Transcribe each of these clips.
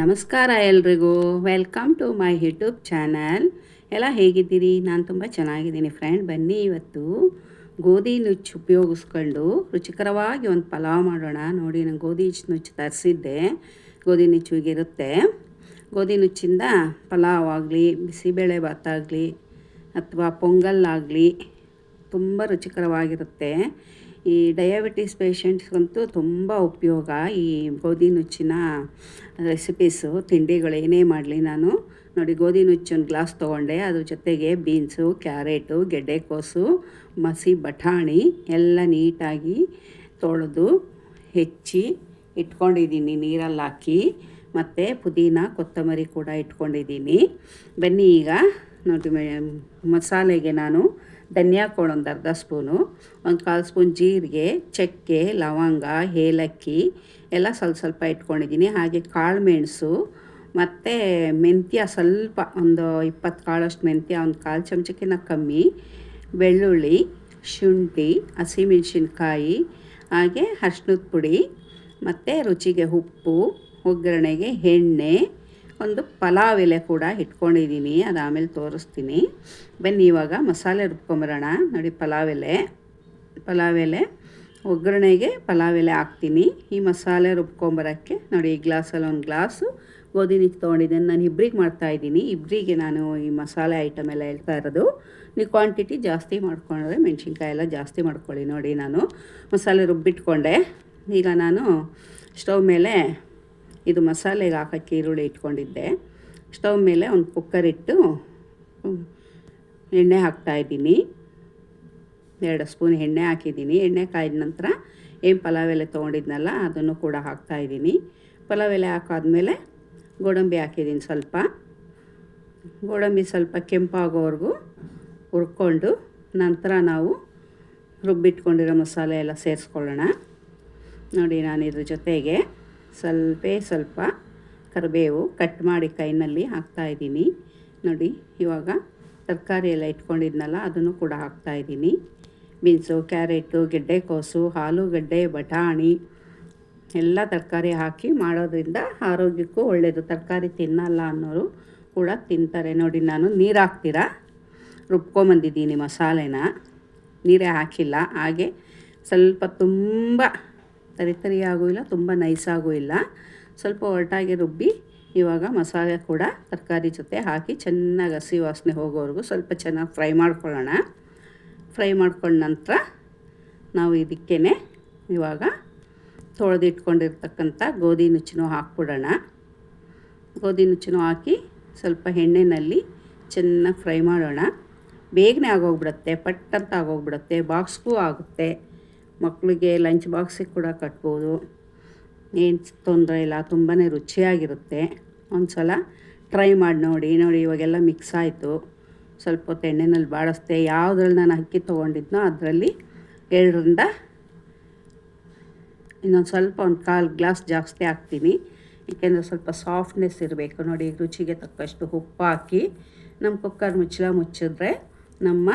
ನಮಸ್ಕಾರ ಎಲ್ರಿಗೂ. Welcome to my YouTube channel ಎಲ್ಲ ಹೇಗಿದ್ದೀರಿ? ನಾನು ತುಂಬ ಚೆನ್ನಾಗಿದ್ದೀನಿ ಫ್ರೆಂಡ್ ಬನ್ನಿ ಇವತ್ತು ಗೋಧಿ ನುಚ್ಚು ಉಪಯೋಗಿಸ್ಕೊಂಡು ರುಚಿಕರವಾಗಿ ಒಂದು ಪಲಾವ್ ಮಾಡೋಣ. ನೋಡಿ, ನಾನು ಗೋಧಿ ನುಚ್ಚು ತರಿಸಿದ್ದೆ. ಗೋಧಿ ನುಚ್ಚು ಹೀಗಿರುತ್ತೆ ಗೋಧಿ ನುಚ್ಚಿಂದ ಪಲಾವ್ ಆಗಲಿ, ಬಿಸಿಬೇಳೆ ಭಾತ್ ಅಥವಾ ಪೊಂಗಲ್ ಆಗಲಿ, ತುಂಬ ರುಚಿಕರವಾಗಿರುತ್ತೆ. ಈ ಡಯಾಬಿಟಿಸ್ ಪೇಷಂಟ್ಸ್ಗಂತೂ ತುಂಬ ಉಪಯೋಗ ಈ ಗೋಧಿ ನುಚ್ಚಿನ ರೆಸಿಪೀಸು ತಿಂಡಿಗಳು ಏನೇ ಮಾಡಲಿ ನಾನು. ನೋಡಿ, ಗೋಧಿ ನುಚ್ಚು ಒಂದು ಗ್ಲಾಸ್ ತೊಗೊಂಡೆ. ಅದ್ರ ಜೊತೆಗೆ ಬೀನ್ಸು ಕ್ಯಾರೆಟು ಗೆಡ್ಡೆಕೋಸು ಮಸಿ, ಬಟಾಣಿ ಎಲ್ಲ ನೀಟಾಗಿ ತೊಳೆದು ಹೆಚ್ಚಿ ಇಟ್ಕೊಂಡಿದ್ದೀನಿ. ನೀರಲ್ಲಿ ಹಾಕಿ ಮತ್ತು ಪುದೀನ, ಕೊತ್ತಂಬರಿ ಕೂಡ ಇಟ್ಕೊಂಡಿದ್ದೀನಿ. ಬನ್ನಿ ಈಗ, ನೋಡಿ ಮಸಾಲೆಗೆ ನಾನು ಧನಿಯಾ ಕೋಳು ಒಂದು ಅರ್ಧ ಸ್ಪೂನು, ಒಂದು ಕಾಲು ಸ್ಪೂನ್ ಜೀರಿಗೆ, ಚಕ್ಕೆ, ಲವಂಗ, ಏಲಕ್ಕಿ ಎಲ್ಲ ಸ್ವಲ್ಪ ಸ್ವಲ್ಪ ಇಟ್ಕೊಂಡಿದ್ದೀನಿ. ಹಾಗೆ ಕಾಳು ಮೆಣಸು ಮತ್ತು ಮೆಂತ್ಯ ಸ್ವಲ್ಪ ಒಂದು ಇಪ್ಪತ್ತು ಕಾಳಷ್ಟು ಮೆಂತ್ಯ, ಒಂದು ಕಾಲು ಚಮಚಕ್ಕಿಂತ ಕಮ್ಮಿ, ಬೆಳ್ಳುಳ್ಳಿ, ಶುಂಠಿ, ಹಸಿಮೆಣಸಿನ್ಕಾಯಿ, ಹಾಗೆ ಅರ್ಶಿನದ ಪುಡಿ, ಮತ್ತು ರುಚಿಗೆ ಉಪ್ಪು, ಒಗ್ಗರಣೆಗೆ ಎಣ್ಣೆ ಒಂದು ಪಲಾವ್ ಎಲೆ ಕೂಡ ಇಟ್ಕೊಂಡಿದ್ದೀನಿ ಅದು ಆಮೇಲೆ ತೋರಿಸ್ತೀನಿ. ಬನ್ನಿ ಇವಾಗ ಮಸಾಲೆ ರುಬ್ಕೊಂಬರೋಣ. ನೋಡಿ ಪಲಾವ್ ಎಲೆ ಪಲಾವ್ ಎಲೆ ಒಗ್ಗರಣೆಗೆ ಪಲಾವ್ ಎಲೆ ಹಾಕ್ತೀನಿ. ಈ ಮಸಾಲೆ ರುಬ್ಕೊಂಬರೋಕ್ಕೆ, ನೋಡಿ ಈ ಗ್ಲಾಸಲ್ಲಿ ಒಂದು ಗ್ಲಾಸು ಗೋಧಿ ನೀರು ತೊಗೊಂಡಿದ್ದೇನೆ ನಾನು ಇಬ್ರಿಗೆ ಮಾಡ್ತಾಯಿದ್ದೀನಿ ಇಬ್ಬರಿಗೆ ನಾನು ಈ ಮಸಾಲೆ ಐಟಮ್ ಎಲ್ಲ ಹೇಳ್ತಾ ಇರೋದು. ನೀವು ಕ್ವಾಂಟಿಟಿ ಜಾಸ್ತಿ ಮಾಡ್ಕೊಂಡ್ರೆ ಮೆಣಸಿನ್ಕಾಯಿ ಎಲ್ಲ ಜಾಸ್ತಿ ಮಾಡ್ಕೊಳ್ಳಿ. ನೋಡಿ ನಾನು ಮಸಾಲೆ ರುಬ್ಬಿಟ್ಕೊಂಡೆ. ಈಗ ನಾನು ಸ್ಟವ್ ಮೇಲೆ ಇದು ಮಸಾಲೆಗೆ ಹಾಕೋಕ್ಕೆ ಈರುಳ್ಳಿ ಇಟ್ಕೊಂಡಿದ್ದೆ. ಸ್ಟವ್ ಮೇಲೆ ಒಂದು ಕುಕ್ಕರ್ ಇಟ್ಟು ಎಣ್ಣೆ ಹಾಕ್ತಾಯಿದ್ದೀನಿ ಎರಡು ಸ್ಪೂನ್ ಎಣ್ಣೆ ಹಾಕಿದ್ದೀನಿ. ಎಣ್ಣೆ ಕಾಯ್ದ ನಂತರ ಏನು ಪಲಾವ್ ಎಲೆ ತೊಗೊಂಡಿದ್ನಲ್ಲ, ಅದನ್ನು ಕೂಡ ಹಾಕ್ತಾಯಿದ್ದೀನಿ ಪಲಾವ್ ಎಲೆ ಹಾಕಾದ್ಮೇಲೆ ಗೋಡಂಬಿ ಹಾಕಿದ್ದೀನಿ ಸ್ವಲ್ಪ. ಗೋಡಂಬಿ ಸ್ವಲ್ಪ ಕೆಂಪಾಗೋವರೆಗೂ ಹುರ್ಕೊಂಡು ನಂತರ ನಾವು ರುಬ್ಬಿಟ್ಕೊಂಡಿರೋ ಮಸಾಲೆ ಎಲ್ಲ ಸೇರಿಸ್ಕೊಳ್ಳೋಣ. ನೋಡಿ ನಾನು ಇದ್ರ ಜೊತೆಗೆ ಸ್ವಲ್ಪ ಸ್ವಲ್ಪ ಕರಿಬೇವು ಕಟ್ ಮಾಡಿ ಕೈನಲ್ಲಿ ಹಾಕ್ತಾಯಿದ್ದೀನಿ ನೋಡಿ, ಇವಾಗ ತರಕಾರಿ ಎಲ್ಲ ಇಟ್ಕೊಂಡಿದ್ನಲ್ಲ, ಅದನ್ನು ಕೂಡ ಹಾಕ್ತಾಯಿದ್ದೀನಿ ಬೀನ್ಸು, ಕ್ಯಾರೆಟು, ಗೆಡ್ಡೆಕೋಸು, ಆಲೂಗಡ್ಡೆ, ಬಟಾಣಿ ಎಲ್ಲ ತರಕಾರಿ ಹಾಕಿ ಮಾಡೋದ್ರಿಂದ ಆರೋಗ್ಯಕ್ಕೂ ಒಳ್ಳೆಯದು ತರಕಾರಿ ತಿನ್ನಲ್ಲ ಅನ್ನೋರು ಕೂಡ ತಿಂತಾರೆ. ನೋಡಿ, ನಾನು ನೀರು ಹಾಕ್ತೀರಾ? ರುಬ್ಕೊಂಬಂದಿದ್ದೀನಿ ಮಸಾಲೆನ. ನೀರೇ ಹಾಕಿಲ್ಲ. ಹಾಗೆ ಸ್ವಲ್ಪ ತುಂಬ ತರಿ ತರಿಯಾಗೂ ಇಲ್ಲ ತುಂಬ ನೈಸಾಗೂ ಇಲ್ಲ ಸ್ವಲ್ಪ ಒರಟಾಗಿ ರುಬ್ಬಿ, ಇವಾಗ ಮಸಾಲೆ ಕೂಡ ತರಕಾರಿ ಜೊತೆ ಹಾಕಿ ಚೆನ್ನಾಗಿ ಹಸಿ ವಾಸನೆ ಹೋಗೋವರೆಗೂ ಸ್ವಲ್ಪ ಚೆನ್ನಾಗಿ ಫ್ರೈ ಮಾಡ್ಕೊಳ್ಳೋಣ. ಫ್ರೈ ಮಾಡ್ಕೊಂಡ ನಂತರ ನಾವು ಇದಕ್ಕೇ ಇವಾಗ ತೊಳೆದಿಟ್ಕೊಂಡಿರ್ತಕ್ಕಂಥ ಗೋಧಿ ನುಚ್ಚು ಹಾಕ್ಬಿಡೋಣ. ಗೋಧಿ ನುಚ್ಚು ಹಾಕಿ ಸ್ವಲ್ಪ ಎಣ್ಣೆಯಲ್ಲಿ ಚೆನ್ನಾಗಿ ಫ್ರೈ ಮಾಡೋಣ. ಬೇಗನೆ ಆಗೋಗ್ಬಿಡುತ್ತೆ, ಪಟ್ಟಂತ ಆಗೋಗ್ಬಿಡುತ್ತೆ, ಬಾಕ್ಸ್ಗೂ ಆಗುತ್ತೆ. ಮಕ್ಕಳಿಗೆ ಲಂಚ್ ಬಾಕ್ಸಿಗೆ ಕೂಡ ಕಟ್ಬೋದು. ಏನು ತೊಂದರೆ ಇಲ್ಲ ತುಂಬಾ ರುಚಿಯಾಗಿರುತ್ತೆ. ಒಂದು ಸಲ ಟ್ರೈ ಮಾಡಿ ನೋಡಿ ನೋಡಿ ಇವಾಗೆಲ್ಲ ಮಿಕ್ಸ್ ಆಯಿತು. ಸ್ವಲ್ಪ ಹೊತ್ತು ಎಣ್ಣೆನಲ್ಲಿ ಬಾಡಿಸ್ದೆ, ಯಾವುದ್ರಲ್ಲಿ ನಾನು ಅಕ್ಕಿ ತೊಗೊಂಡಿದ್ನೋ ಅದರಲ್ಲಿ ಎರಡರಿಂದ ಇನ್ನೊಂದು ಸ್ವಲ್ಪ ಒಂದು ಕಾಲು ಗ್ಲಾಸ್ ಜಾಸ್ತಿ ಹಾಕ್ತೀನಿ. ಏಕೆಂದರೆ ಸ್ವಲ್ಪ ಸಾಫ್ಟ್ನೆಸ್ ಇರಬೇಕು. ನೋಡಿ, ರುಚಿಗೆ ತಕ್ಕಷ್ಟು ಉಪ್ಪು ಹಾಕಿ, ನಮ್ಮ ಕುಕ್ಕರ್ ಮುಚ್ಚಲ ಮುಚ್ಚಿದ್ರೆ ನಮ್ಮ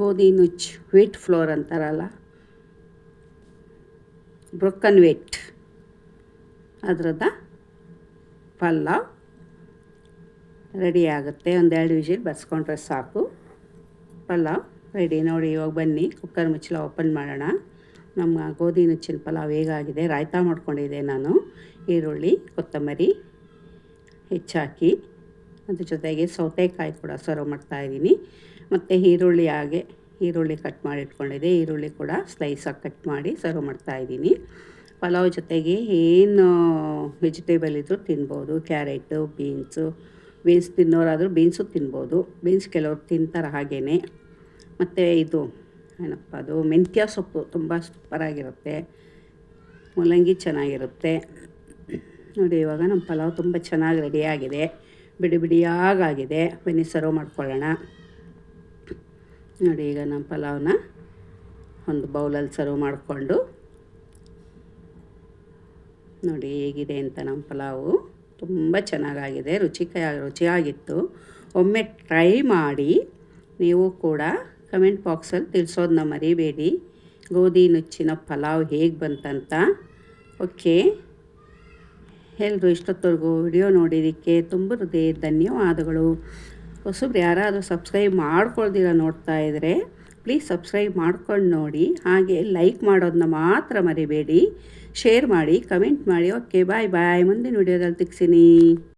ಗೋಧಿ ವೀಟ್ ಫ್ಲೋರ್ ಅಂತಾರಲ್ಲ? ಬ್ರೊಕ್ಕನ್ ವೇಟ್ ಅದರದ ಪಲಾವ್ ರೆಡಿ ಆಗುತ್ತೆ. ಒಂದೆರಡು ವಿಜಿಲ್ ಬರ್ಸ್ಕೊಂಡ್ರೆ ಸಾಕು. ಪಲಾವ್ ರೆಡಿ ನೋಡಿ, ಇವಾಗ ಬನ್ನಿ. ಕುಕ್ಕರ್ ಮುಚ್ಚಲ ಓಪನ್ ಮಾಡೋಣ. ನಮ್ಮ ಗೋಧಿ ನುಚ್ಚಿನ ಪಲಾವ್ ಹೇಗಾಗಿದೆ? ರಾಯ್ತಾ ಮಾಡ್ಕೊಂಡಿದ್ದೆ ನಾನು. ಈರುಳ್ಳಿ, ಕೊತ್ತಂಬರಿ ಹೆಚ್ಚಾಕಿ, ಅದ್ರ ಜೊತೆಗೆ ಸೌತೆಕಾಯಿ ಕೂಡ ಸರ್ವ್ ಮಾಡ್ತಾಯಿದ್ದೀನಿ ಮತ್ತು ಈರುಳ್ಳಿ ಹಾಗೆ, ಈರುಳ್ಳಿ ಕಟ್ ಮಾಡಿ ಇಟ್ಕೊಂಡಿದ್ದೆ ಈರುಳ್ಳಿ ಕೂಡ ಸ್ಲೈಸಾಗಿ ಕಟ್ ಮಾಡಿ ಸರ್ವ್ ಮಾಡ್ತಾ ಇದ್ದೀನಿ. ಪಲಾವ್ ಜೊತೆಗೆ ಏನು ವೆಜಿಟೇಬಲ್ ಇದ್ದರೂ ತಿನ್ಬೋದು. ಕ್ಯಾರೆಟು ಬೀನ್ಸು ಬೀನ್ಸ್ ತಿನ್ನೋರಾದರೂ ಬೀನ್ಸು ತಿನ್ಬೋದು. ಬೀನ್ಸ್ ಕೆಲವ್ರು ತಿಂತಾರೆ ಹಾಗೇ ಮತ್ತು ಇದು ಏನಪ್ಪ ಅದು, ಮೆಂತ್ಯ ಸೊಪ್ಪು ತುಂಬ ಸೂಪರಾಗಿರುತ್ತೆ ಮೂಲಂಗಿ ಚೆನ್ನಾಗಿರುತ್ತೆ. ನೋಡಿ ಇವಾಗ ನಮ್ಮ ಪಲಾವ್ ತುಂಬ ಚೆನ್ನಾಗಿ ರೆಡಿಯಾಗಿದೆ ಬಿಡಿ ಬಿಡಿಯಾಗಾಗಿದೆ ಬನ್ನಿ ಸರ್ವ್ ಮಾಡ್ಕೊಳ್ಳೋಣ. ನೋಡಿ ಈಗ ನಮ್ಮ ಪಲಾವ್ನ ಒಂದು ಬೌಲಲ್ಲಿ ಸರ್ವ್ ಮಾಡಿಕೊಂಡು ನೋಡಿ ಹೇಗಿದೆ ಅಂತ ನಮ್ಮ ಪಲಾವು. ತುಂಬ ಚೆನ್ನಾಗಾಗಿದೆ ರುಚಿಕ ರುಚಿಯಾಗಿತ್ತು. ಒಮ್ಮೆ ಟ್ರೈ ಮಾಡಿ ನೀವು ಕೂಡ ಕಮೆಂಟ್ ಬಾಕ್ಸಲ್ಲಿ ತಿಳಿಸೋದನ್ನ ಮರಿಬೇಡಿ. ಗೋಧಿ ನುಚ್ಚಿನ ಪಲಾವ್ ಹೇಗೆ ಬಂತಂತ. ಓಕೆ. ಎಲ್ಲರೂ ಇಷ್ಟೊತ್ತವರೆಗೂ ವಿಡಿಯೋ ನೋಡಿದ್ದಕ್ಕೆ ತುಂಬ ಹೃದಯ ಧನ್ಯವಾದಗಳು. ಹೊಸಬ್ರು ಯಾರಾದರೂ ಸಬ್ಸ್ಕ್ರೈಬ್ ಮಾಡ್ಕೊಳ್ದಿರ ನೋಡ್ತಾ ಇದ್ದರೆ ಪ್ಲೀಸ್ ಸಬ್ಸ್ಕ್ರೈಬ್ ಮಾಡ್ಕೊಂಡು ನೋಡಿ. ಹಾಗೆ ಲೈಕ್ ಮಾಡೋದನ್ನ ಮಾತ್ರ ಮರಿಬೇಡಿ. ಶೇರ್ ಮಾಡಿ ಕಮೆಂಟ್ ಮಾಡಿ. ಓಕೆ ಬಾಯ್ ಬಾಯ್ ಮುಂದಿನ ವಿಡಿಯೋದಲ್ಲಿ ತಿಕ್ಸಿನಿ